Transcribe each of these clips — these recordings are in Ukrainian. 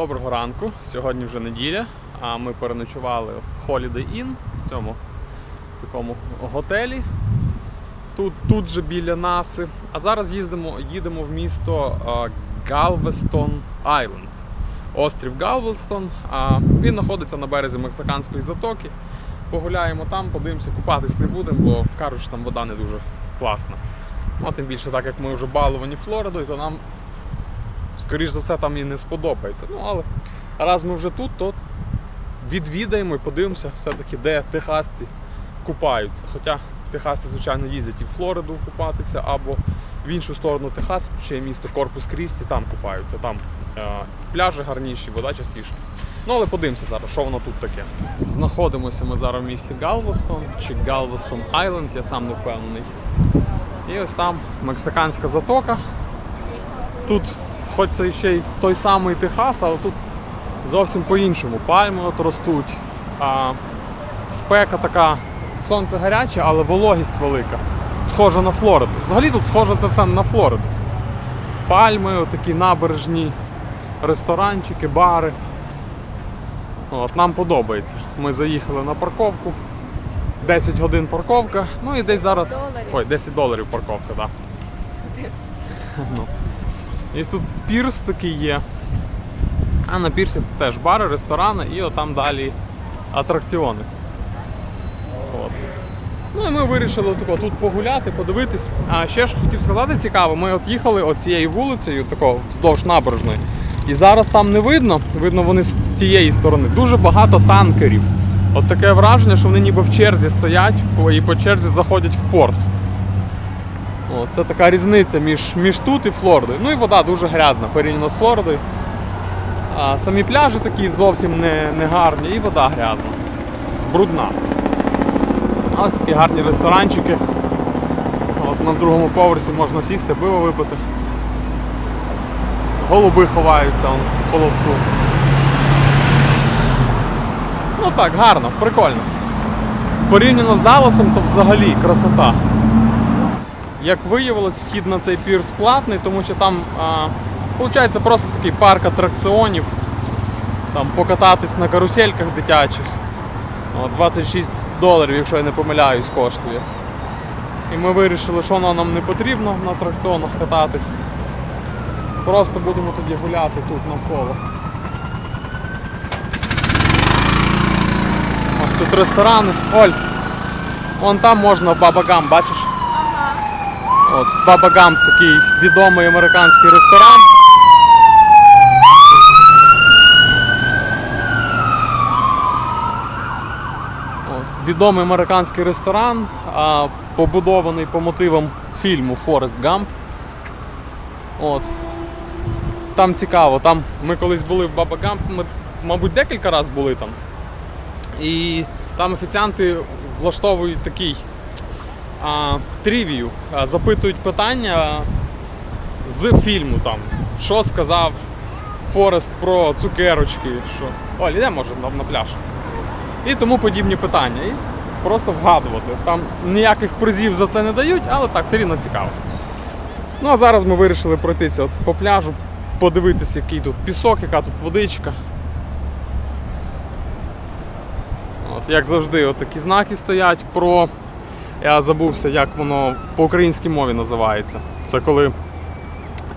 Доброго ранку. Сьогодні вже неділя, а ми переночували в Holiday Inn в цьому такому готелі. Тут, тут же біля нас. А зараз їздимо, їдемо в місто Галвестон Айленд. Острів Галвестон. Він знаходиться на березі Мексиканської затоки. Погуляємо там, подивимося, купатись не будемо, бо кажуть, що там вода не дуже класна. Ну, тим більше, так як ми вже баловані Флоридою, то нам скоріш за все, там і не сподобається. Ну, але раз ми вже тут, то відвідаємо і подивимося все-таки, де техасці купаються. Хоча техасці, звичайно, їздять і в Флориду купатися, або в іншу сторону Техасу, є місто Корпус Крісті, там купаються. Там е, пляжі гарніші, вода частіше. Ну, але подивимося зараз, що воно тут таке. Знаходимося ми зараз в місті Галвестон чи Галвестон Айленд, я сам не впевнений. І ось там мексиканська затока. Тут, хоч це ще й той самий Техас, але тут зовсім по-іншому. Пальми от ростуть, а спека така, сонце гаряче, але вологість велика. Схожа на Флориду. Взагалі тут схоже це все на Флориду. Пальми, отакі набережні, ресторанчики, бари. От, Нам подобається. Ми заїхали на парковку. 10 годин парковка, ну і десь зараз. Доларів. Ой, 10 доларів парковка, так. Ну. І тут пірс такий є. А на пірсі теж бари, ресторани і отам далі атракціони. От. Ну і ми вирішили тако, тут погуляти, подивитись. А ще ж хотів сказати цікаво, ми от їхали оцією вулицею, тако, вздовж набережної. І зараз там не видно, видно вони з тієї сторони. Дуже багато танкерів. От таке враження, що вони ніби в черзі стоять і по черзі заходять в порт. О, це така різниця між, між тут і Флоридою. Ну і вода дуже грязна порівняно з Флоридою. А самі пляжі такі зовсім не, не гарні, і вода грязна, брудна. А ось такі гарні ресторанчики. От на другому поверсі можна сісти, пиво випити. Голуби ховаються он, в холодку. Ну так, гарно, прикольно. Порівняно з Далласом, то взагалі красота. Як виявилось, вхід на цей пірс платний, тому що там виходить просто такий парк атракціонів. Там покататись на карусельках дитячих. 26 доларів, якщо я не помиляюсь, коштує. І ми вирішили, що воно нам не потрібно на атракціонах кататись. Просто будемо тоді гуляти тут навколо. Ось тут ресторани. Оль, вон там можна Бабагам, бачиш? От, Баба Гамп такий відомий американський ресторан. От, відомий американський ресторан, а, побудований по мотивам фільму Форест Гамп. От. Там цікаво, там ми колись були в Баба Гамп, ми, мабуть, декілька разів були там. І там офіціанти влаштовують такий а, запитують питання з фільму там. Що сказав Форест про цукерочки, що. Оль, іде може на пляж. І тому подібні питання. І просто вгадувати. Там ніяких призів за це не дають, але так, все рівно цікаво. Ну а зараз ми вирішили пройтися от по пляжу, подивитися, який тут пісок, яка тут водичка. От, як завжди, от такі знаки стоять про. Я забувся, як воно по українській мові називається. Це коли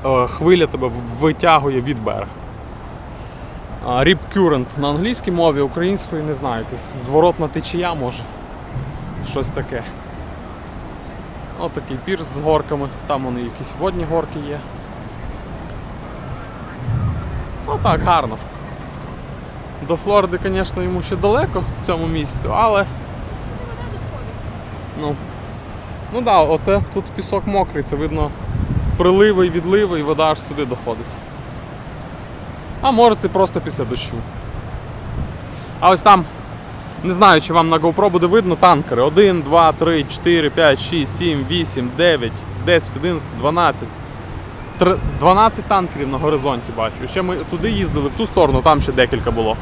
е, хвиля тебе витягує від берега. Rip current на англійській мові, українською не знаю, якась зворотна течія може. Щось таке. От такий пірс з горками, там вони якісь водні горки є. Ну так, гарно. До Флориди, звісно, йому ще далеко в цьому місцю, але. Ну, ну да, оце тут пісок мокрий, це видно приливи і відливи, і вода аж сюди доходить. А може це просто після дощу. А ось там, не знаю, чи вам на GoPro буде видно танкери. 1, 2, 3, 4, 5, 6, 7, 8, 9, 10, 11, 12. 12 танкерів на горизонті бачу. Ще ми туди їздили, в ту сторону, там ще декілька було.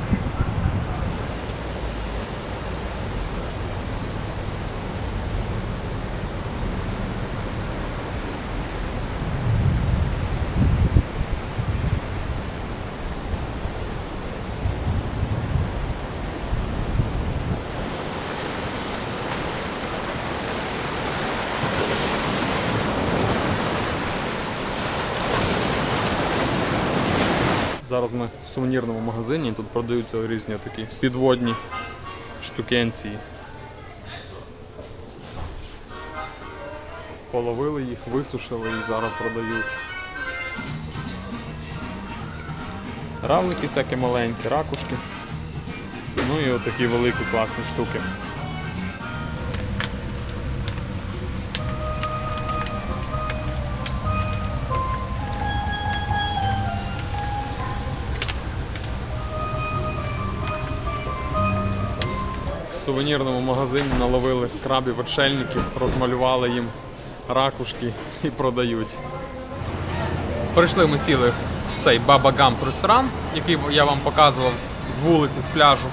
Зараз ми в сувенірному магазині тут продаються різні такі підводні штукенції. Половили їх, висушили і зараз продають. Равлики всякі маленькі, ракушки. Ну і отакі великі класні штуки. В сувенірному магазині наловили крабів отшельників, розмалювали їм ракушки і продають. Прийшли ми сіли в цей Баба Гамп ресторан, який я вам показував з вулиці, з пляжу.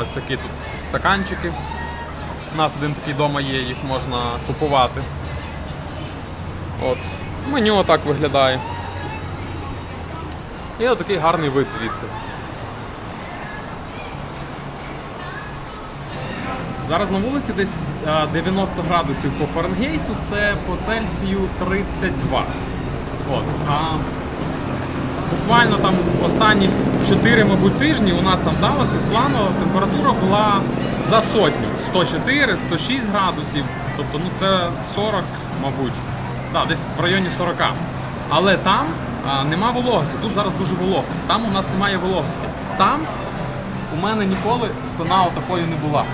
Ось такі тут стаканчики. У нас один такий вдома є, їх можна купувати. От. Меню отак виглядає. І отакий гарний вид звідси. Зараз на вулиці десь 90 градусів по Фаренгейту, це по Цельсію 32. От. А буквально там останні 4, мабуть, тижні у нас там в Далласі в плану температура була за сотню. 104, 106 градусів. Тобто ну це 40, мабуть. Да, десь в районі 40. Але там а, нема вологості. Тут зараз дуже волого. Там у нас немає вологості. Там у мене ніколи спина такою не була.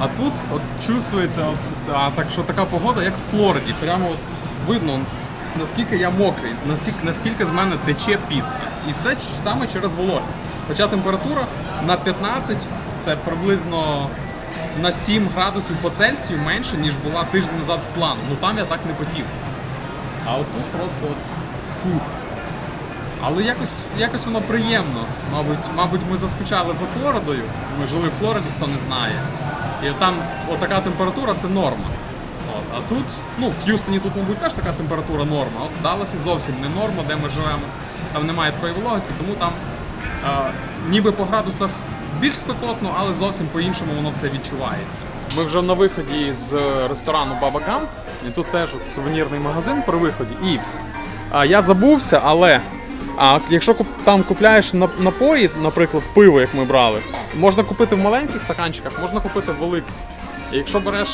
А тут от чувствується, от, а, так, що така погода, як в Флориді. Прямо от видно, наскільки я мокрий, наскільки, наскільки з мене тече піт. І це саме через вологість. Хоча температура на 15 це приблизно на 7 градусів по Цельсію менше, ніж була тиждень назад в плану. Ну там я так не потів. А от тут просто от фух. Але якось, якось воно приємно. Мабуть, мабуть, ми заскучали за Флоридою. Ми жили в Флориді, хто не знає. І там отака температура це норма. От. А тут, ну, в Х'юстоні тут, мабуть, теж така температура норма. От в Далласі зовсім не норма, де ми живемо. Там немає такої вологості, тому там е, ніби по градусах більш спекотно, але зовсім по-іншому воно все відчувається. Ми вже на виході з ресторану Баба Гамп, і тут теж от сувенірний магазин при виході. І а, я забувся, але а, якщо там купляєш нап- напої, наприклад, пиво, як ми брали, можна купити в маленьких стаканчиках, можна купити в великих. І якщо береш.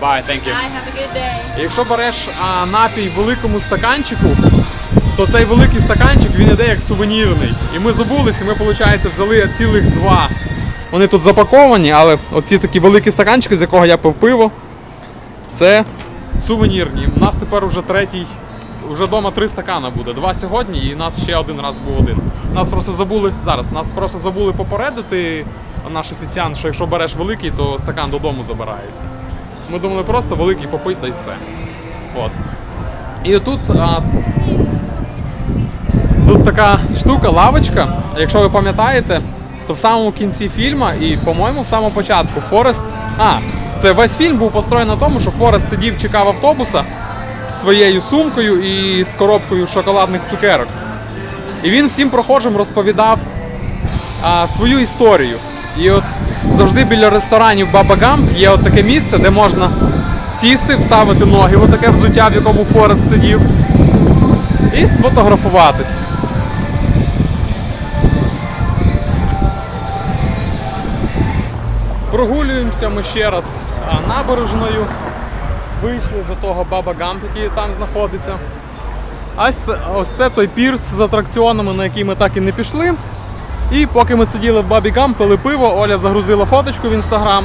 Bye, thank you. Bye, have a good day. Якщо береш а, напій в великому стаканчику, то цей великий стаканчик він іде як сувенірний. І ми забулись, і ми, виходить, взяли цілих два. Вони тут запаковані, але оці такі великі стаканчики, з якого я пив пиво, це сувенірні. У нас тепер вже третій, вже вдома три стакана буде. Два сьогодні, і нас ще один раз був один. Нас просто забули зараз, нас просто забули попередити наш офіціант, що якщо береш великий, то стакан додому забирається. Ми думали просто великий попить та й все. От. І отут а, тут така штука, лавочка. Якщо ви пам'ятаєте, то в самому кінці фільму і, по-моєму, в самому початку Форест. А, це весь фільм був построєний на тому, що Форест сидів, чекав автобуса своєю сумкою і з коробкою шоколадних цукерок. І він всім прохожим розповідав а, свою історію. І от завжди біля ресторанів Баба Гамп є от таке місце, де можна сісти, вставити ноги, в взуття, в якому Форест сидів, і сфотографуватись. Прогулюємося ми ще раз набережною. Вийшли з того Баба Гамп, який там знаходиться. А ось це, той пірс з атракціонами, на який ми так і не пішли. І поки ми сиділи в Бабі Гам, пили пиво, Оля загрузила фоточку в інстаграм.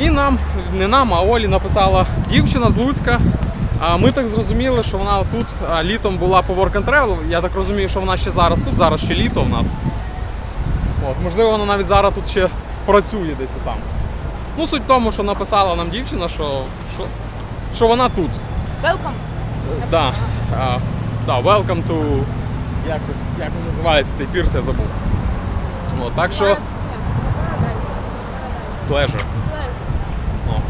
І нам, не нам, а Олі написала дівчина з Луцька. А ми так зрозуміли, що вона тут літом була по Work and Travel. Я так розумію, що вона ще зараз тут, зараз ще літо в нас. От, можливо, вона навіть зараз тут ще працює десь там. Ну, суть в тому, що написала нам дівчина, що, що, що вона тут. Welcome. Да. А, да, welcome to. Якось, як він називається цей пірс, я забув. От, так що. Pleasure. От.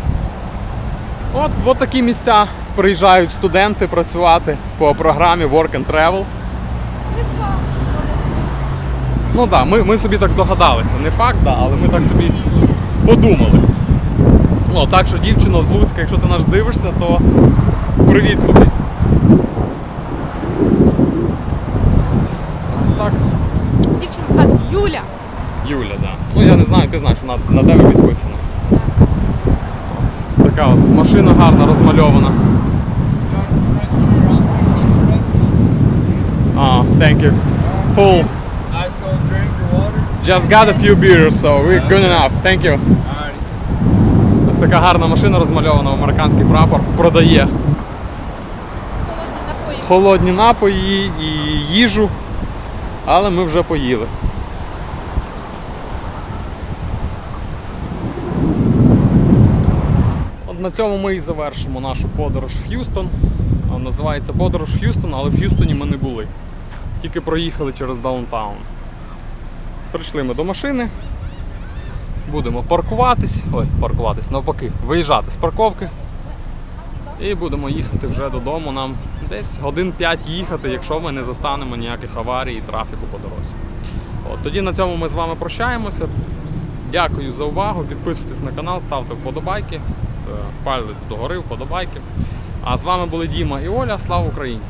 От, от такі місця приїжджають студенти працювати по програмі Work and Travel. Ну так, да, ми, ми собі так догадалися. Не факт, да, але ми так собі подумали. Ну, О, так що дівчино з Луцька, якщо ти наш дивишся, то привіт тобі. Так. Дівчина звати Юля. Юля, так. Да. Ну я не знаю, ти знаєш, вона на тебе підписана. Така от машина гарна розмальована. А, thank you. Full. Just got a few beers, so we're good enough. Thank you. Така гарна машина розмальована, американський прапор продає холодні напої і їжу, але ми вже поїли. От на цьому ми і завершимо нашу подорож в Х'юстон. Називається подорож в Х'юстон, але в Х'юстоні ми не були. Тільки проїхали через даунтаун. Прийшли ми до машини. Будемо паркуватись. Ой, паркуватись, навпаки, виїжджати з парковки. І будемо їхати вже додому. Нам десь годин 5 їхати, якщо ми не застанемо ніяких аварій і трафіку по дорозі. От, тоді на цьому ми з вами прощаємося. Дякую за увагу. Підписуйтесь на канал, ставте вподобайки, е, палець догори, вподобайки. А з вами були Діма і Оля. Слава Україні!